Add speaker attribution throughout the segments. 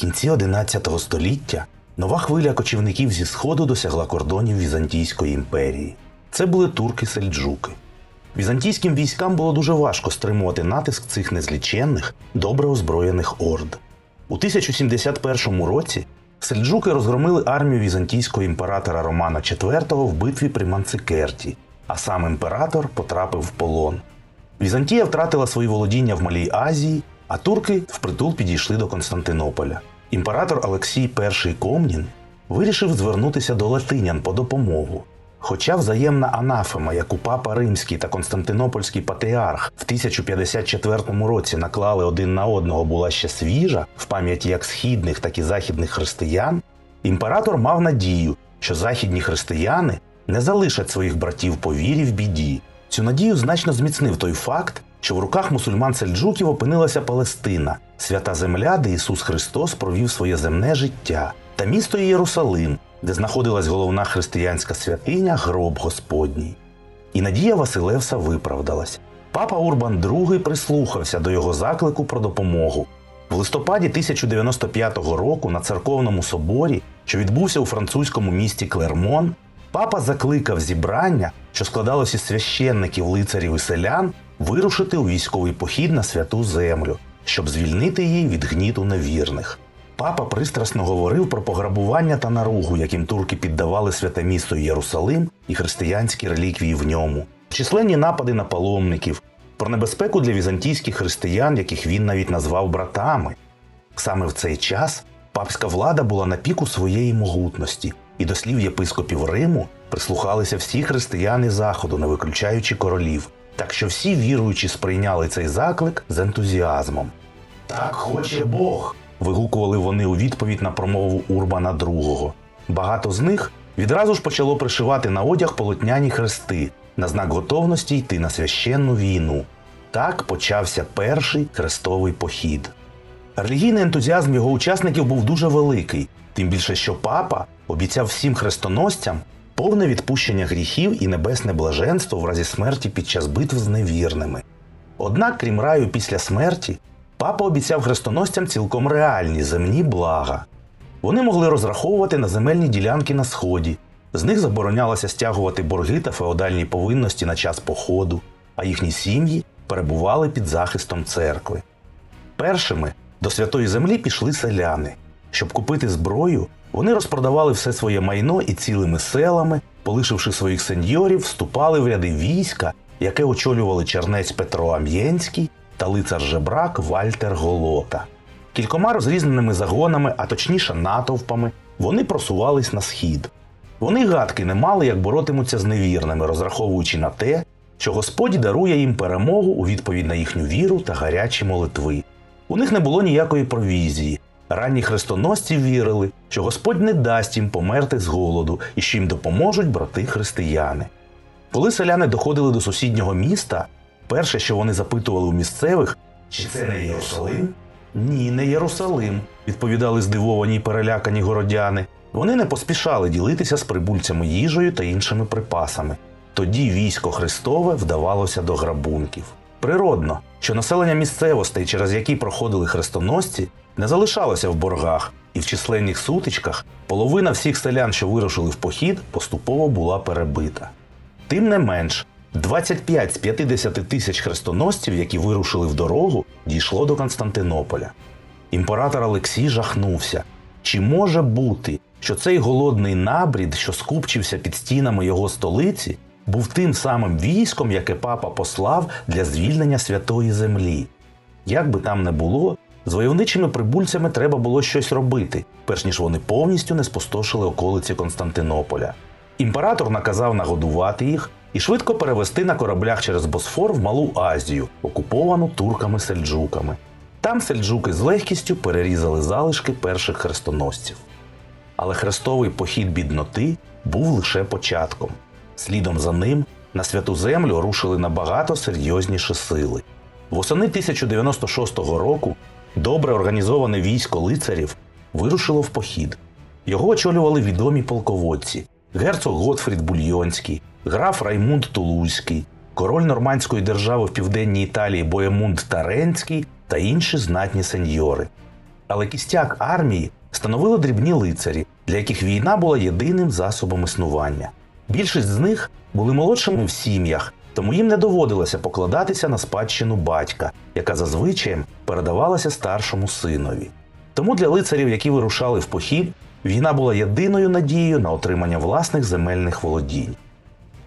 Speaker 1: кінці 11 століття нова хвиля кочівників зі сходу досягла кордонів Візантійської імперії. Це були турки-сельджуки. Візантійським військам було дуже важко стримувати натиск цих незліченних, добре озброєних орд. У 1071 році сельджуки розгромили армію візантійського імператора Романа IV в битві при Манцикерті, а сам імператор потрапив в полон. Візантія втратила свої володіння в Малій Азії, а турки впритул підійшли до Константинополя. Імператор Олексій І Комнін вирішив звернутися до латинян по допомогу. Хоча взаємна анафема, яку папа Римський та Константинопольський патріарх в 1054 році наклали один на одного, була ще свіжа в пам'яті як східних, так і західних християн, імператор мав надію, що західні християни не залишать своїх братів по вірі в біді. Цю надію значно зміцнив той факт, що в руках мусульман сельджуків опинилася Палестина, свята земля, де Ісус Христос провів своє земне життя, та місто Єрусалим, де знаходилась головна християнська святиня Гроб Господній. І надія Василевса виправдалась. Папа Урбан II прислухався до його заклику про допомогу. В листопаді 1095 року на церковному соборі, що відбувся у французькому місті Клермон, папа закликав зібрання, що складалося із священників, лицарів і селян, вирушити у військовий похід на святу землю, щоб звільнити її від гніту невірних. Папа пристрасно говорив про пограбування та наругу, яким турки піддавали святе місто Єрусалим і християнські реліквії в ньому, численні напади на паломників, про небезпеку для візантійських християн, яких він навіть назвав братами. Саме в цей час папська влада була на піку своєї могутності, і до слів єпископів Риму прислухалися всі християни Заходу, не виключаючи королів. Так що всі віруючі сприйняли цей заклик з ентузіазмом. Так хоче Бог. вигукували вони у відповідь на промову Урбана II. Багато з них відразу ж почало пришивати на одяг полотняні хрести на знак готовності йти на священну війну. Так почався перший хрестовий похід. Релігійний ентузіазм його учасників був дуже великий, тим більше, що папа обіцяв всім хрестоносцям повне відпущення гріхів і небесне блаженство в разі смерті під час битв з невірними. Однак, крім раю після смерті, папа обіцяв хрестоносцям цілком реальні земні блага. Вони могли розраховувати на земельні ділянки на сході, з них заборонялося стягувати борги та феодальні повинності на час походу, а їхні сім'ї перебували під захистом церкви. Першими до святої землі пішли селяни. Щоб купити зброю, вони розпродавали все своє майно і цілими селами, полишивши своїх сеньорів, вступали в ряди війська, яке очолювали чернець Петро Ам'єнський та лицар жебрак Вальтер Голота. Кількома розрізненими загонами, а точніше натовпами, вони просувались на схід. Вони гадки не мали, як боротимуться з невірними, розраховуючи на те, що Господь дарує їм перемогу у відповідь на їхню віру та гарячі молитви. У них не було ніякої провізії. Ранні хрестоносці вірили, що Господь не дасть їм померти з голоду і що їм допоможуть брати християни. Коли селяни доходили до сусіднього міста, перше, що вони запитували у місцевих, чи це не Єрусалим? Ні, не Єрусалим, відповідали здивовані й перелякані городяни. Вони не поспішали ділитися з прибульцями їжею та іншими припасами. Тоді військо Христове вдавалося до грабунків. Природно, що населення місцевостей, через які проходили хрестоносці, не залишалося в боргах, і в численних сутичках половина всіх селян, що вирушили в похід, поступово була перебита. Тим не менш, 25 з 50 тисяч хрестоносців, які вирушили в дорогу, дійшло до Константинополя. Імператор Олексій жахнувся. Чи може бути, що цей голодний набрід, що скупчився під стінами його столиці, був тим самим військом, яке папа послав для звільнення святої землі? Як би там не було, з войовничими прибульцями треба було щось робити, перш ніж вони повністю не спустошили околиці Константинополя. Імператор наказав нагодувати їх і швидко перевести на кораблях через Босфор в Малу Азію, окуповану турками-сельджуками. Там сельджуки з легкістю перерізали залишки перших хрестоносців. Але хрестовий похід бідноти був лише початком. Слідом за ним на святу землю рушили набагато серйозніші сили. Восени 1096 року добре організоване військо лицарів вирушило в похід. Його очолювали відомі полководці герцог Готфрід Бульйонський, граф Раймунд Тулузький, король нормандської держави в південній Італії Боємунд Таренський та інші знатні сеньори. Але кістяк армії становили дрібні лицарі, для яких війна була єдиним засобом існування. Більшість з них були молодшими в сім'ях, тому їм не доводилося покладатися на спадщину батька, яка зазвичай передавалася старшому синові. Тому для лицарів, які вирушали в похід, війна була єдиною надією на отримання власних земельних володінь.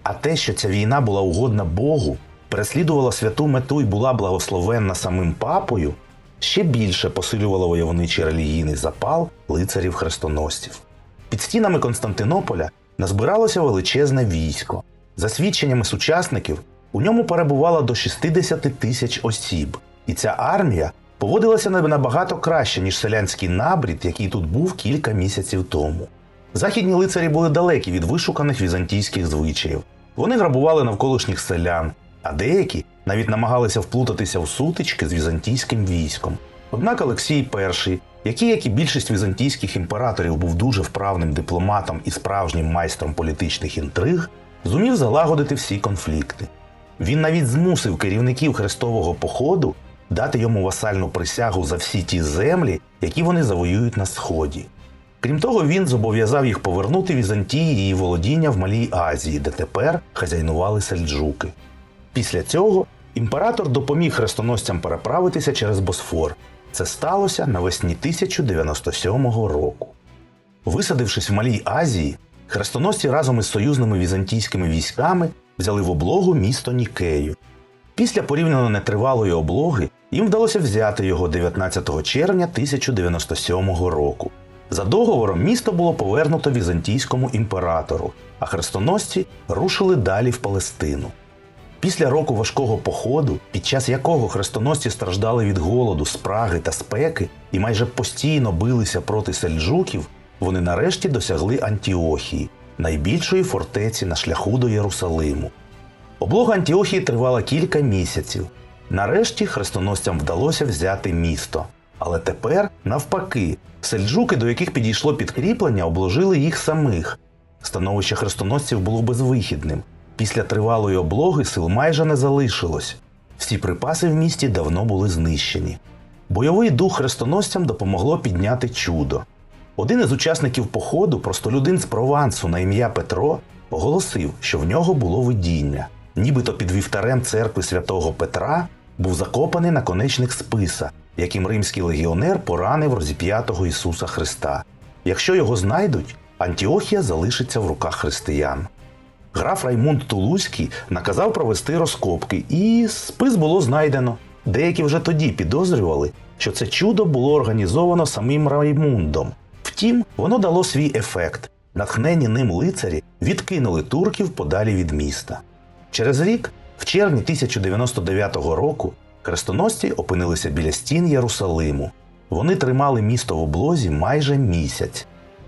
Speaker 1: А те, що ця війна була угодна Богу, переслідувала святу мету і була благословенна самим папою, ще більше посилювало войовничий релігійний запал лицарів хрестоносців. Під стінами Константинополя назбиралося величезне військо. За свідченнями сучасників, у ньому перебувало до 60 тисяч осіб, і ця армія поводилася набагато краще, ніж селянський набрід, який тут був кілька місяців тому. Західні лицарі були далекі від вишуканих візантійських звичаїв. Вони грабували навколишніх селян, а деякі навіть намагалися вплутатися в сутички з візантійським військом. Однак Олексій І, який, як і більшість візантійських імператорів, був дуже вправним дипломатом і справжнім майстром політичних інтриг, зумів залагодити всі конфлікти. Він навіть змусив керівників хрестового походу дати йому васальну присягу за всі ті землі, які вони завоюють на сході. Крім того, він зобов'язав їх повернути Візантії її володіння в Малій Азії, де тепер хазяйнували сельджуки. Після цього імператор допоміг хрестоносцям переправитися через Босфор. Це сталося навесні 1097 року. Висадившись в Малій Азії, хрестоносці разом із союзними візантійськими військами взяли в облогу місто Нікею. Після порівняно нетривалої облоги їм вдалося взяти його 19 червня 1097 року. За договором місто було повернуто візантійському імператору, а хрестоносці рушили далі в Палестину. Після року важкого походу, під час якого хрестоносці страждали від голоду, спраги та спеки і майже постійно билися проти сельджуків, вони нарешті досягли Антіохії, найбільшої фортеці на шляху до Єрусалиму. Облога Антіохії тривала кілька місяців. Нарешті хрестоносцям вдалося взяти місто. Але тепер, навпаки, сельджуки, до яких підійшло підкріплення, обложили їх самих. Становище хрестоносців було безвихідним. Після тривалої облоги сил майже не залишилось. Всі припаси в місті давно були знищені. Бойовий дух хрестоносцям допомогло підняти чудо. Один із учасників походу, простолюдин з Провансу на ім'я Петро, оголосив, що в нього було видіння. Нібито під вівтарем церкви святого Петра був закопаний наконечник списа, яким римський легіонер поранив розіп'ятого Ісуса Христа. Якщо його знайдуть, Антіохія залишиться в руках християн. Граф Раймунд Тулузький наказав провести розкопки, і спис було знайдено. Деякі вже тоді підозрювали, що це чудо було організовано самим Раймундом. Втім, воно дало свій ефект. Натхнені ним лицарі відкинули турків подалі від міста. Через рік, в червні 1099 року, хрестоносці опинилися біля стін Єрусалиму. Вони тримали місто в облозі майже місяць.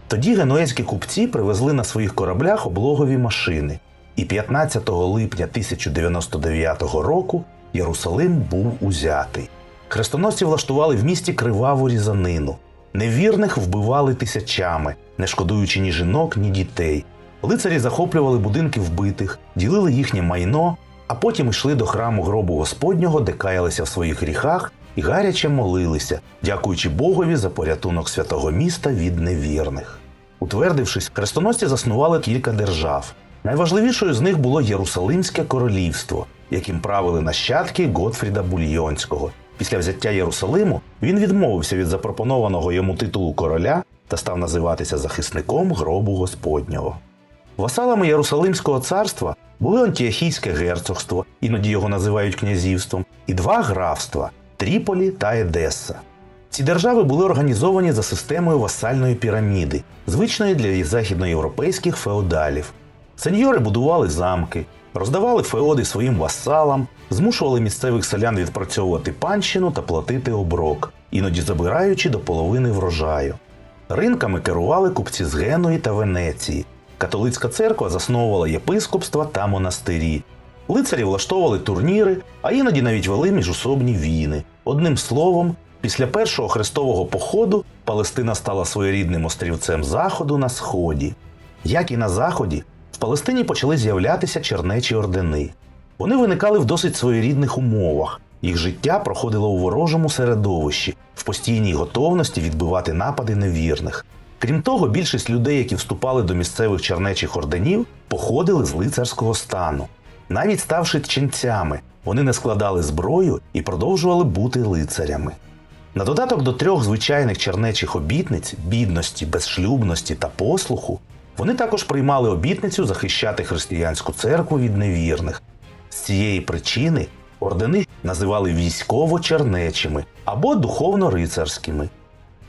Speaker 1: Тоді генуезькі купці привезли на своїх кораблях облогові машини, і 15 липня 1099 року Єрусалим був узятий. Хрестоносці влаштували в місті криваву різанину. Невірних вбивали тисячами, не шкодуючи ні жінок, ні дітей. Лицарі захоплювали будинки вбитих, ділили їхнє майно, а потім йшли до храму гробу Господнього, де каялися в своїх гріхах і гаряче молилися, дякуючи Богові за порятунок святого міста від невірних. Утвердившись, хрестоносці заснували кілька держав. Найважливішою з них було Єрусалимське королівство, яким правили нащадки Готфріда Бульйонського. Після взяття Єрусалиму він відмовився від запропонованого йому титулу короля та став називатися захисником гробу Господнього. Васалами Єрусалимського царства були Антіохійське герцогство, іноді його називають князівством, і два графства Тріполі та Едеса. Ці держави були організовані за системою васальної піраміди, звичної для західноєвропейських феодалів. Сеньори будували замки, роздавали феоди своїм васалам, змушували місцевих селян відпрацьовувати панщину та платити оброк, іноді забираючи до половини врожаю. Ринками керували купці з Генуї та Венеції. Католицька церква засновувала єпископства та монастирі. Лицарі влаштовували турніри, а іноді навіть вели міжусобні війни. Одним словом, після першого хрестового походу Палестина стала своєрідним острівцем заходу на сході. Як і на заході, в Палестині почали з'являтися чернечі ордени. Вони виникали в досить своєрідних умовах, Їх життя проходило у ворожому середовищі, в постійній готовності відбивати напади невірних. Крім того, більшість людей, які вступали до місцевих чернечих орденів, походили з лицарського стану. Навіть ставши ченцями, вони не складали зброю і продовжували бути лицарями. На додаток до трьох звичайних чернечих обітниць бідності, безшлюбності та послуху, вони також приймали обітницю захищати християнську церкву від невірних. З цієї причини ордени називали військово-чернечими або духовно-рицарськими.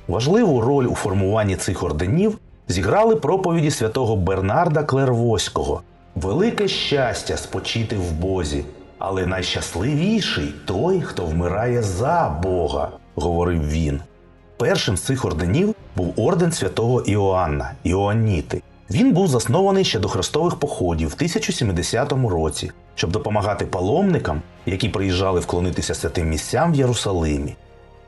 Speaker 1: Важливу роль у формуванні цих орденів зіграли проповіді святого Бернарда Клервоського Велике щастя спочити в Бозі, але найщасливіший той, хто вмирає за Бога, говорив він. Першим з цих орденів був орден святого Іоанна Іоанніти. Він був заснований ще до хрестових походів в 1070 році, щоб допомагати паломникам, які приїжджали вклонитися святим місцям в Єрусалимі.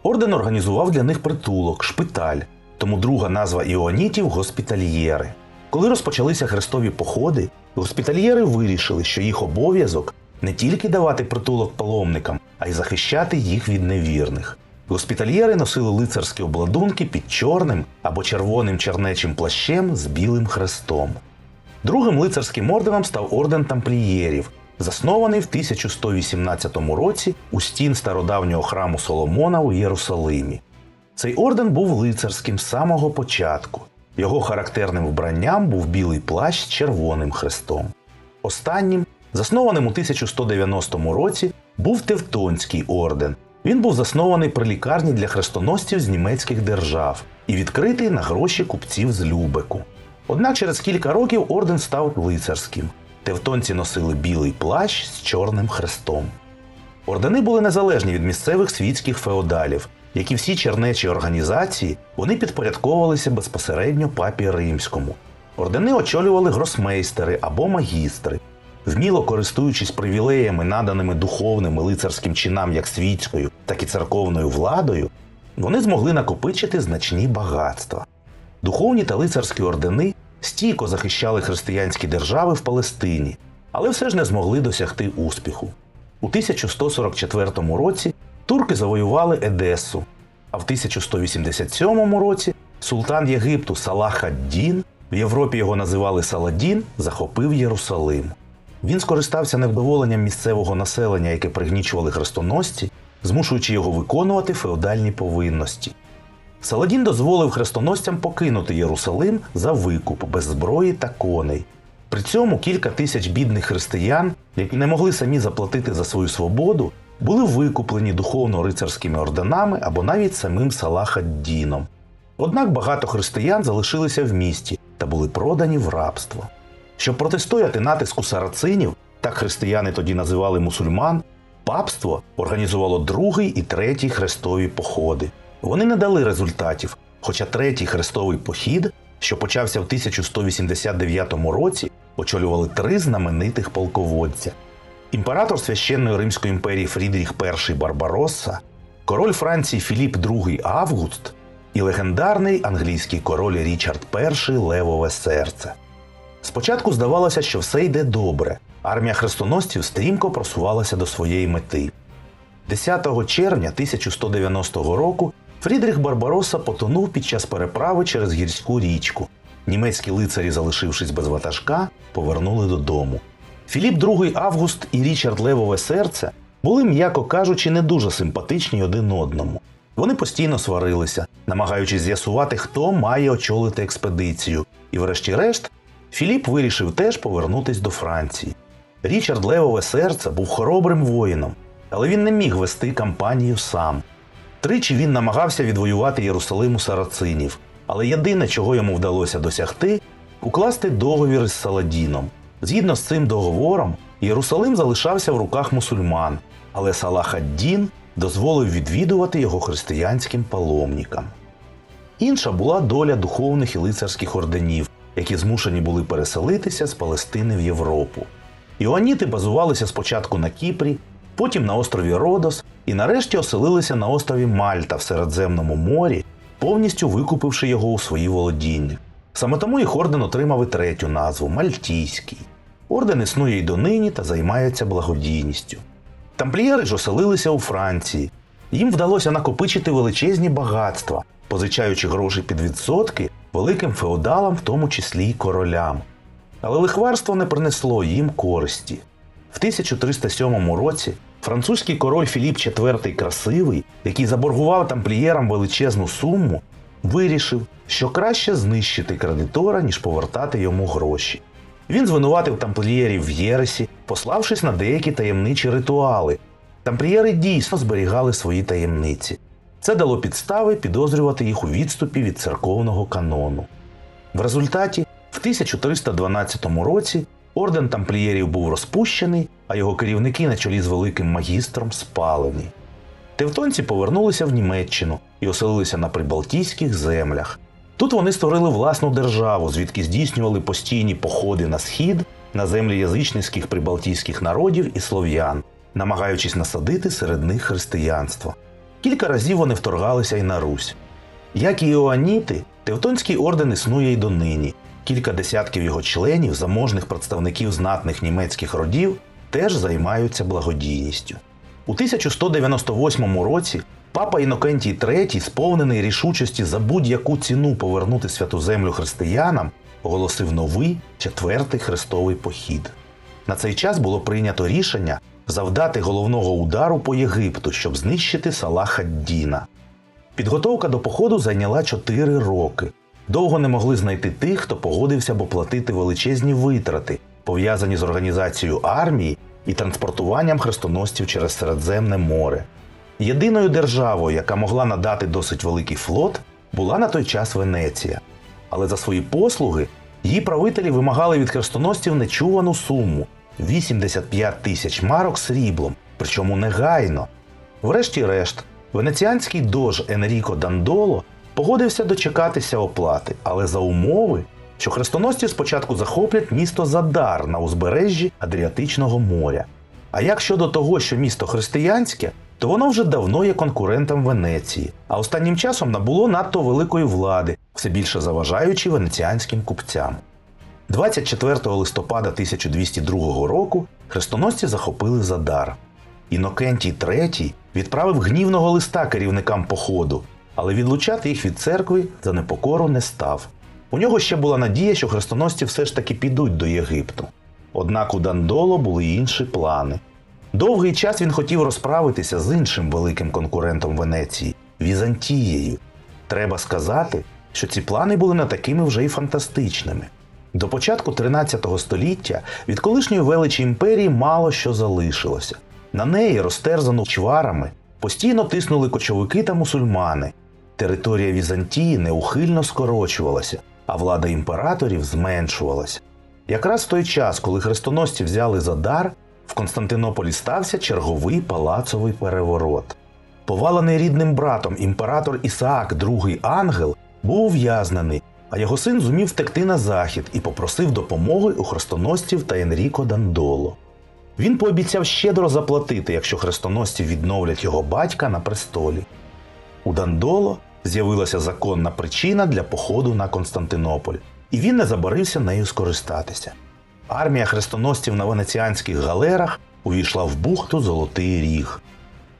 Speaker 1: Орден організував для них притулок, шпиталь, тому друга назва іонітів госпітальєри. Коли розпочалися хрестові походи, госпітальєри вирішили, що їх обов'язок не тільки давати притулок паломникам, а й захищати їх від невірних. Госпітальєри носили лицарські обладунки під чорним або червоним чернечим плащем з білим хрестом. Другим лицарським орденом став орден тамплієрів, заснований в 1118 році у стін стародавнього храму Соломона у Єрусалимі. Цей орден був лицарським з самого початку. Його характерним вбранням був білий плащ з червоним хрестом. Останнім, заснованим у 1190 році, був Тевтонський орден. Він був заснований при лікарні для хрестоносців з німецьких держав і відкритий на гроші купців з Любеку. Однак через кілька років орден став лицарським. Тевтонці носили білий плащ з чорним хрестом. Ордени були незалежні від місцевих світських феодалів, як і всі чернечі організації, вони підпорядковувалися безпосередньо папі римському. Ордени очолювали гросмейстери або магістри. Вміло користуючись привілеями, наданими духовним і лицарським чинам як світською, так і церковною владою, вони змогли накопичити значні багатства. Духовні та лицарські ордени стійко захищали християнські держави в Палестині, але все ж не змогли досягти успіху. У 1144 році турки завоювали Едесу, а в 1187 році султан Єгипту Салах ад-Дін, в Європі його називали Саладін, захопив Єрусалим. Він скористався невдоволенням місцевого населення, яке пригнічували хрестоносці, змушуючи його виконувати феодальні повинності. Саладін дозволив хрестоносцям покинути Єрусалим за викуп без зброї та коней. При цьому кілька тисяч бідних християн, які не могли самі заплатити за свою свободу, були викуплені духовно-рицарськими орденами або навіть самим Салахаддіном. Однак багато християн залишилися в місті та були продані в рабство. Щоб протистояти натиску сарацинів, так християни тоді називали мусульман, папство організувало другий і третій хрестові походи. Вони не дали результатів, хоча третій хрестовий похід, що почався в 1189 році, очолювали три знаменитих полководця. Імператор священної Римської імперії Фрідріх І Барбаросса, король Франції Філіп II Август і легендарний англійський король Річард І Левове серце. Спочатку здавалося, що все йде добре. Армія хрестоносців стрімко просувалася до своєї мети. 10 червня 1190 року Фрідріх Барбаросса потонув під час переправи через гірську річку. Німецькі лицарі, залишившись без ватажка, повернули додому. Філіп II Август і Річард Левове серце були, м'яко кажучи, не дуже симпатичні один одному. Вони постійно сварилися, намагаючись з'ясувати, хто має очолити експедицію, і, врешті-решт, Філіп вирішив теж повернутись до Франції. Річард Левове серце був хоробрим воїном, але він не міг вести кампанію сам. Тричі він намагався відвоювати Єрусалим у сарацинів, але єдине, чого йому вдалося досягти, укласти договір із Саладіном. Згідно з цим договором, Єрусалим залишався в руках мусульман, але Салах ад-Дін дозволив відвідувати його християнським паломникам. Інша була доля духовних і лицарських орденів, які змушені були переселитися з Палестини в Європу. Іоаніти базувалися спочатку на Кіпрі, потім на острові Родос і нарешті оселилися на острові Мальта в Середземному морі, повністю викупивши його у свої володіння. Саме тому їх орден отримав і третю назву Мальтійський. Орден існує й донині та займається благодійністю. Тамплієри ж оселилися у Франції. Їм вдалося накопичити величезні багатства, позичаючи гроші під відсотки великим феодалам, в тому числі й королям. Але лихварство не принесло їм користі. В 1307 році французький король Філіп IV Красивий, який заборгував тамплієрам величезну суму, вирішив, що краще знищити кредитора, ніж повертати йому гроші. Він звинуватив тамплієрів в Єресі, пославшись на деякі таємничі ритуали. Тамплієри дійсно зберігали свої таємниці. Це дало підстави підозрювати їх у відступі від церковного канону. В результаті, в 1312 році, орден тамплієрів був розпущений, а його керівники на чолі з великим магістром спалені. Тевтонці повернулися в Німеччину і оселилися на прибалтійських землях. Тут вони створили власну державу, звідки здійснювали постійні походи на схід на землі язичницьких прибалтійських народів і слов'ян, намагаючись насадити серед них християнство. Кілька разів вони вторгалися й на Русь. Як і Іоаніти, Тевтонський орден існує й донині. Кілька десятків його членів, заможних представників знатних німецьких родів, теж займаються благодійністю. У 1198 році папа Інокентій III, сповнений рішучості за будь-яку ціну повернути святу землю християнам, оголосив новий четвертий хрестовий похід. На цей час було прийнято рішення завдати головного удару по Єгипту, щоб знищити Салаха Діна. Підготовка до походу зайняла 4 роки. Довго не могли знайти тих, хто погодився б оплатити величезні витрати, пов'язані з організацією армії і транспортуванням хрестоносців через Середземне море. Єдиною державою, яка могла надати досить великий флот, була на той час Венеція. Але за свої послуги її правителі вимагали від хрестоносців нечувану суму 85 тисяч марок сріблом, причому негайно. Врешті-решт, венеціанський дож Енріко Дандоло погодився дочекатися оплати, але за умови, що хрестоносці спочатку захоплять місто Задар на узбережжі Адріатичного моря. А як щодо того, що місто християнське, то воно вже давно є конкурентом Венеції, а останнім часом набуло надто великої влади, все більше заважаючи венеціанським купцям. 24 листопада 1202 року хрестоносці захопили Задар. Інокентій III відправив гнівного листа керівникам походу, але відлучати їх від церкви за непокору не став. У нього ще була надія, що хрестоносці все ж таки підуть до Єгипту. Однак у Дандоло були інші плани. Довгий час він хотів розправитися з іншим великим конкурентом Венеції Візантією. Треба сказати, що ці плани були не такими вже й фантастичними. До початку 13 століття від колишньої величі імперії мало що залишилося. На неї, розтерзану чварами, постійно тиснули кочовики та мусульмани. Територія Візантії неухильно скорочувалася, а влада імператорів зменшувалася. Якраз в той час, коли хрестоносці взяли Задар, в Константинополі стався черговий палацовий переворот. Повалений рідним братом імператор Ісаак II Ангел був ув'язнений, а його син зумів втекти на захід і попросив допомоги у хрестоносців та Енріко Дандоло. Він пообіцяв щедро заплатити, якщо хрестоносці відновлять його батька на престолі. У Дандоло з'явилася законна причина для походу на Константинополь, і він не забарився нею скористатися. Армія хрестоносців на венеціанських галерах увійшла в бухту Золотий Ріг.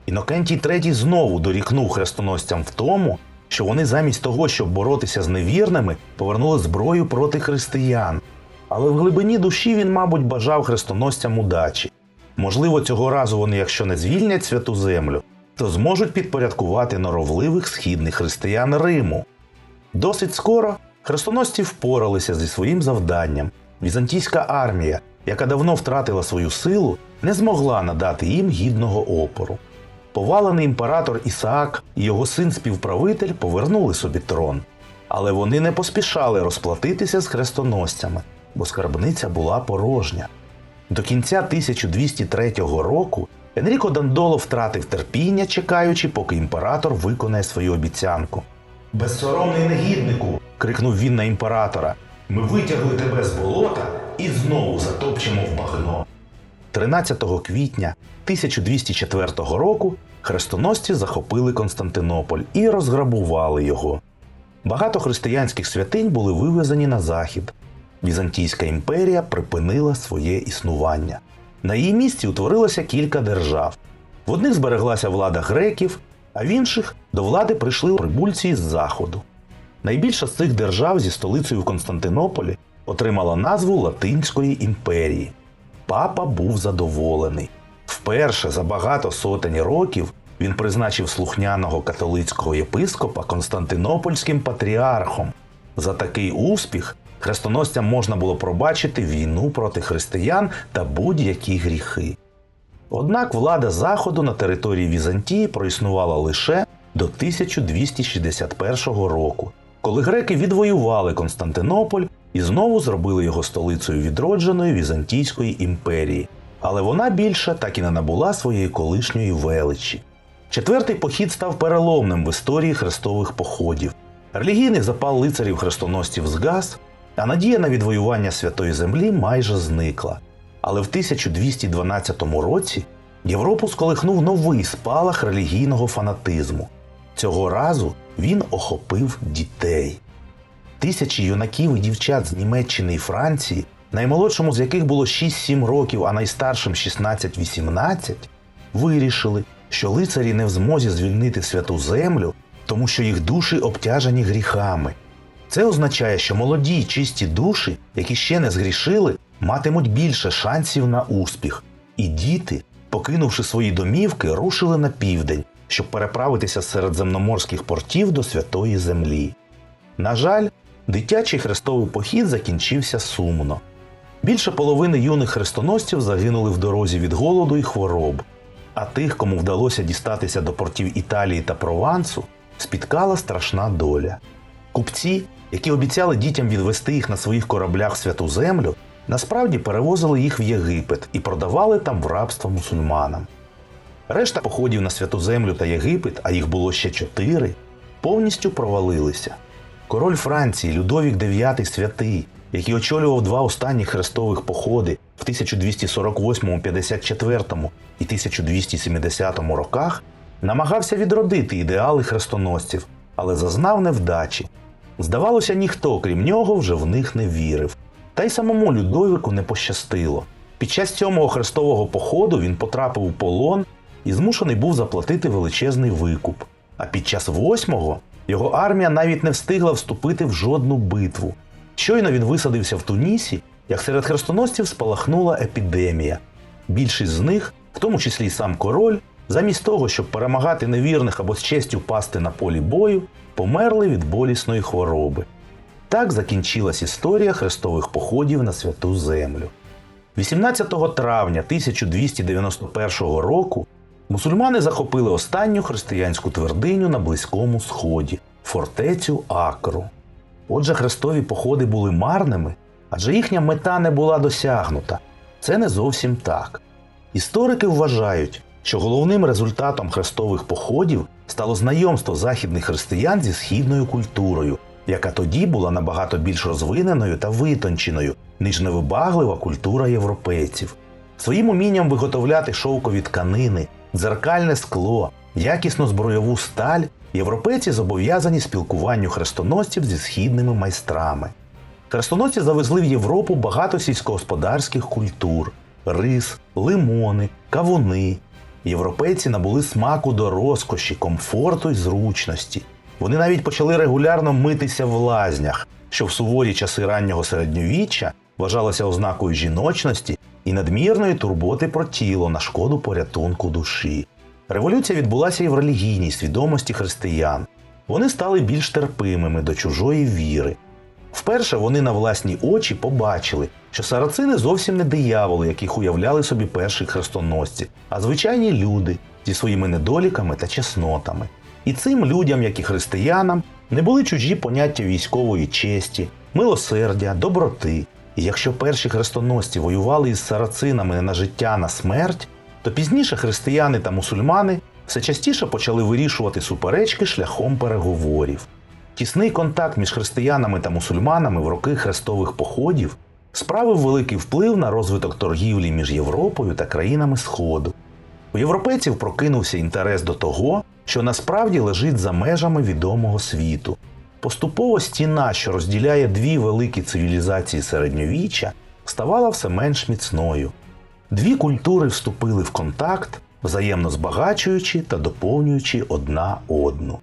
Speaker 1: Інокентій III знову дорікнув хрестоносцям в тому, що вони замість того, щоб боротися з невірними, повернули зброю проти християн. Але в глибині душі він, мабуть, бажав хрестоносцям удачі. Можливо, цього разу вони, якщо не звільнять святу землю, то зможуть підпорядкувати норовливих східних християн Риму. Досить скоро хрестоносці впоралися зі своїм завданням. Візантійська армія, яка давно втратила свою силу, не змогла надати їм гідного опору. Повалений імператор Ісаак і його син співправитель повернули собі трон. Але вони не поспішали розплатитися з хрестоносцями, бо скарбниця була порожня. До кінця 1203 року Енріко Дандоло втратив терпіння, чекаючи, поки імператор виконає свою обіцянку. Безсоромний негіднику. крикнув він на імператора. Ми витягли тебе з болота і знову затопчемо в багно. 13 квітня 1204 року хрестоносці захопили Константинополь і розграбували його. Багато християнських святинь були вивезені на захід. Візантійська імперія припинила своє існування. На її місці утворилося кілька держав, В одних збереглася влада греків, а в інших до влади прийшли прибульці із заходу. Найбільша з цих держав зі столицею в Константинополі отримала назву Латинської імперії. Папа був задоволений. Вперше за багато сотень років він призначив слухняного католицького єпископа Константинопольським патріархом. За такий успіх хрестоносцям можна було пробачити війну проти християн та будь-які гріхи. Однак влада Заходу на території Візантії проіснувала лише до 1261 року, коли греки відвоювали Константинополь і знову зробили його столицею відродженої Візантійської імперії, але вона більше так і не набула своєї колишньої величі. Четвертий похід став переломним в історії хрестових походів. Релігійний запал лицарів хрестоносців згас, а надія на відвоювання святої землі майже зникла. Але в 1212 році Європу сколихнув новий спалах релігійного фанатизму. Цього разу він охопив дітей. Тисячі юнаків і дівчат з Німеччини і Франції, наймолодшому з яких було 6-7 років, а найстаршим 16-18, вирішили, що лицарі не в змозі звільнити святу землю, тому що їх душі обтяжені гріхами. Це означає, що молоді чисті душі, які ще не згрішили, матимуть більше шансів на успіх. І діти, покинувши свої домівки, рушили на південь, щоб переправитися з середземноморських портів до святої землі. На жаль, дитячий хрестовий похід закінчився сумно. Більше половини юних хрестоносців загинули в дорозі від голоду і хвороб, а тих, кому вдалося дістатися до портів Італії та Провансу, спіткала страшна доля. Купці, які обіцяли дітям відвести їх на своїх кораблях в святу землю, насправді перевозили їх в Єгипет і продавали там в рабство мусульманам. Решта походів на святу землю та Єгипет, а їх було ще чотири, повністю провалилися. Король Франції Людовік IX Святий, який очолював два останні хрестових походи в 1248, 54 і 1270 роках, намагався відродити ідеали хрестоносців, але зазнав невдачі. Здавалося, ніхто, крім нього, вже в них не вірив. Та й самому Людовику не пощастило. Під час сьомого хрестового походу він потрапив у полон і змушений був заплатити величезний викуп. А під час восьмого його армія навіть не встигла вступити в жодну битву. Щойно він висадився в Тунісі, як серед хрестоносців спалахнула епідемія. Більшість з них, в тому числі й сам король, замість того, щоб перемагати невірних або з честю пасти на полі бою, померли від болісної хвороби. Так закінчилась історія хрестових походів на святу землю. 18 травня 1291 року мусульмани захопили останню християнську твердиню на Близькому Сході фортецю Акру. Отже, хрестові походи були марними, адже їхня мета не була досягнута. Це не зовсім так. Історики вважають, що головним результатом хрестових походів стало знайомство західних християн зі східною культурою, яка тоді була набагато більш розвиненою та витонченою, ніж невибаглива культура європейців. Своїм умінням виготовляти шовкові тканини, дзеркальне скло, якісну збройову сталь європейці зобов'язані спілкуванню хрестоносців зі східними майстрами. Хрестоносці завезли в Європу багато сільськогосподарських культур: рис, лимони, кавуни. Європейці набули смаку до розкоші, комфорту й зручності. Вони навіть почали регулярно митися в лазнях, що в суворі часи раннього середньовіччя вважалося ознакою жіночності і надмірної турботи про тіло на шкоду порятунку душі. Революція відбулася і в релігійній свідомості християн. Вони стали більш терпимими до чужої віри. Вперше вони на власні очі побачили, що сарацини зовсім не дияволи, яких уявляли собі перші хрестоносці, а звичайні люди зі своїми недоліками та чеснотами. І цим людям, як і християнам, не були чужі поняття військової честі, милосердя, доброти. Якщо перші хрестоносці воювали із сарацинами на життя, на смерть, то пізніше християни та мусульмани все частіше почали вирішувати суперечки шляхом переговорів. Тісний контакт між християнами та мусульманами в роки хрестових походів справив великий вплив на розвиток торгівлі між Європою та країнами Сходу. У європейців прокинувся інтерес до того, що насправді лежить за межами відомого світу. Поступово стіна, що розділяє дві великі цивілізації середньовіччя, ставала все менш міцною. Дві культури вступили в контакт, взаємно збагачуючи та доповнюючи одна одну.